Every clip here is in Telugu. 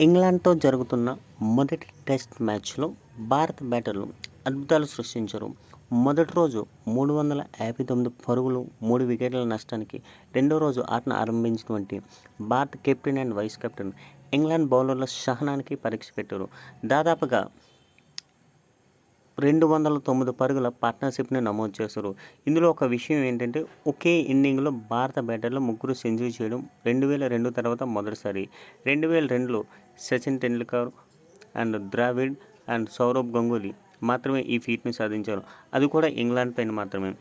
ఇంగ్లాండ్తో జరుగుతున్న మొదటి టెస్ట్ మ్యాచ్లో భారత బ్యాటర్లు అద్భుతాలు సృష్టించారు. మొదటి రోజు మూడు వందల యాభై తొమ్మిది పరుగులు మూడు వికెట్ల నష్టానికి రెండో రోజు ఆటను ఆరంభించినటువంటి భారత captain and vice captain England బౌలర్ల సహనానికి పరీక్ష పెట్టారు. దాదాపుగా రెండు వందల తొమ్మిది పరుగుల పార్ట్నర్షిప్ని నమోదు చేశారు. ఇందులో ఒక విషయం ఏంటంటే ఒకే ఇన్నింగ్లో భారత బ్యాటర్లు ముగ్గురు సెంచరీ చేయడం రెండు వేల రెండు తర్వాత మొదటిసారి. రెండు వేల రెండులో సచిన్ టెండూల్కర్ అండ్ ద్రావిడ్ అండ్ సౌరవ్ గంగూలీ మాత్రమే ఈ ఫీట్ని సాధించారు. అది కూడా ఇంగ్లాండ్ పైన మాత్రమే.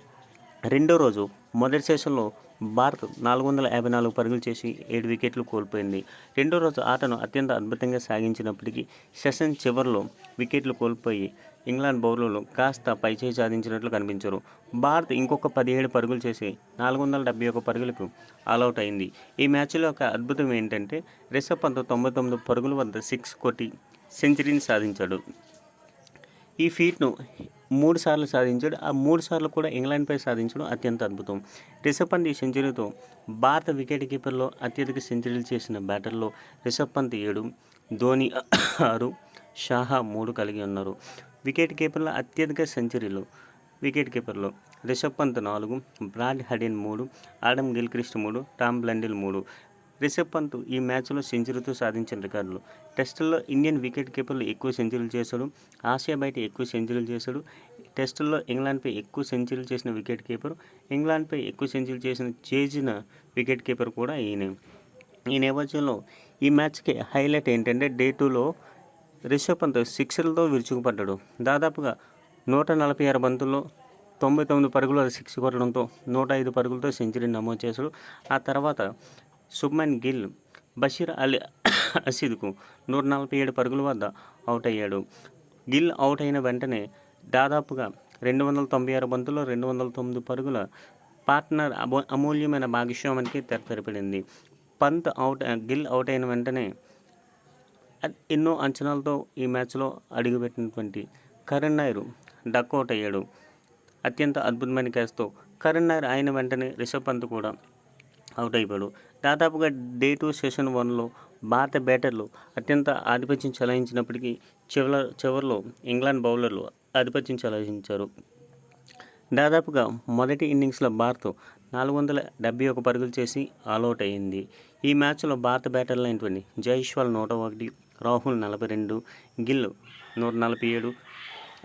రెండో రోజు మొదటి సెషన్లో భారత్ నాలుగు వందల యాభై నాలుగు పరుగులు చేసి ఏడు వికెట్లు కోల్పోయింది. రెండో రోజు ఆటను అత్యంత అద్భుతంగా సాగించినప్పటికీ సెషన్ చివరిలో వికెట్లు కోల్పోయి ఇంగ్లాండ్ బౌలర్లు కాస్త పైచేయి సాధించినట్లు కనిపించారు. భారత్ ఇంకొక పదిహేడు పరుగులు చేసి నాలుగు వందల డెబ్బై ఒక పరుగులకు ఆల్అవుట్ అయింది. ఈ మ్యాచ్లో ఒక అద్భుతం ఏంటంటే రిషబ్ పంత్ తొంభై తొమ్మిది పరుగుల వద్ద సిక్స్ కొట్టి సెంచరీని సాధించాడు. ఈ ఫీట్ను మూడు సార్లు సాధించాడు. ఆ మూడు సార్లు కూడా ఇంగ్లాండ్పై సాధించడం అత్యంత అద్భుతం. రిషబ్ పంత్ ఈ సెంచరీతో భారత వికెట్ కీపర్లో అత్యధిక సెంచరీలు చేసిన బ్యాటర్లో రిషబ్ పంత్ ఏడు ధోని ఆరు షాహా మూడు కలిగి ఉన్నారు. వికెట్ కీపర్ల అత్యధిక సెంచరీలు వికెట్ కీపర్లో రిషబ్ పంత్ నాలుగు బ్రాడ్ హడిన్ మూడు ఆడమ్ గిల్క్రిస్ట్ మూడు టామ్ బ్లండిల్ మూడు. రిషబ్ పంత్ ఈ మ్యాచ్లో సెంచరీతో సాధించిన రికార్డులు. టెస్టుల్లో ఇండియన్ వికెట్ కీపర్లు ఎక్కువ సెంచరీలు చేశాడు. ఆసియా బయట ఎక్కువ సెంచరీలు చేశాడు. టెస్టుల్లో ఇంగ్లాండ్పై ఎక్కువ సెంచరీలు చేసిన వికెట్ కీపర్ ఇంగ్లాండ్పై ఎక్కువ సెంచరీలు చేసిన చేసిన వికెట్ కీపర్ కూడా ఈయనే. ఈ నేపథ్యంలో ఈ మ్యాచ్కి హైలైట్ ఏంటంటే డే టూలో రిషబ్ పంత్ సిక్సర్లతో విరుచుకుపడ్డాడు. దాదాపుగా నూట నలభై ఆరు బంతుల్లో తొంభై తొమ్మిది పరుగులు అది సిక్స్ కొట్టడంతో నూట ఐదు పరుగులతో సెంచరీ నమోదు చేశాడు. ఆ తర్వాత శుభ్మన్ గిల్ బషీర్ అలీ అసీద్కు నూట నలభై ఏడు పరుగుల వద్ద అవుట్ అయ్యాడు. గిల్ అవుట్ అయిన వెంటనే దాదాపుగా రెండు వందల తొంభై ఆరు బంతుల్లో రెండు వందల తొమ్మిది పరుగుల పార్ట్నర్ అమో అమూల్యమైన భాగస్వామానికి తెర తెరపడింది. పంత్ అవుట్ గిల్ అవుట్ అయిన వెంటనే ఎన్నో అంచనాలతో ఈ మ్యాచ్లో అడుగుపెట్టినటువంటి కరణ్ నాయర్ డక్ అవుట్ అయ్యాడు. అత్యంత అద్భుతమైన క్యాచ్తో కరణ్ నాయర్ అయిన వెంటనే రిషబ్ పంత్ కూడా అవుట్ అయిపోయాడు. దాదాపుగా డే టూ సెషన్ వన్లో భారత బ్యాటర్లు అత్యంత ఆధిపత్యం చెలాయించినప్పటికీ చివర చివరిలో ఇంగ్లాండ్ బౌలర్లు ఆధిపత్యం చెలాయించారు. దాదాపుగా మొదటి ఇన్నింగ్స్లో భారత్ నాలుగు వందల డెబ్బై ఒక పరుగులు చేసి ఆల్అవుట్ అయింది ఈ మ్యాచ్లో భారత బ్యాటర్లు అయినటువంటి జైష్వాల్ నూట ఒకటి రాహుల్ నలభై రెండు గిల్ నూట నలభై ఏడు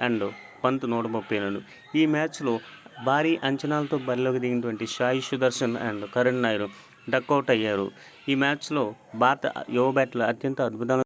అండ్ పంత్ నూట ముప్పై రెండు. ఈ మ్యాచ్లో భారీ అంచనాలతో బరిలోకి దిగినటువంటి Sai Sudharsan and Karun Nair duck out అయ్యారు. ఈ మ్యాచ్లో భారత యువ బ్యాట్లు అత్యంత అద్భుతంగా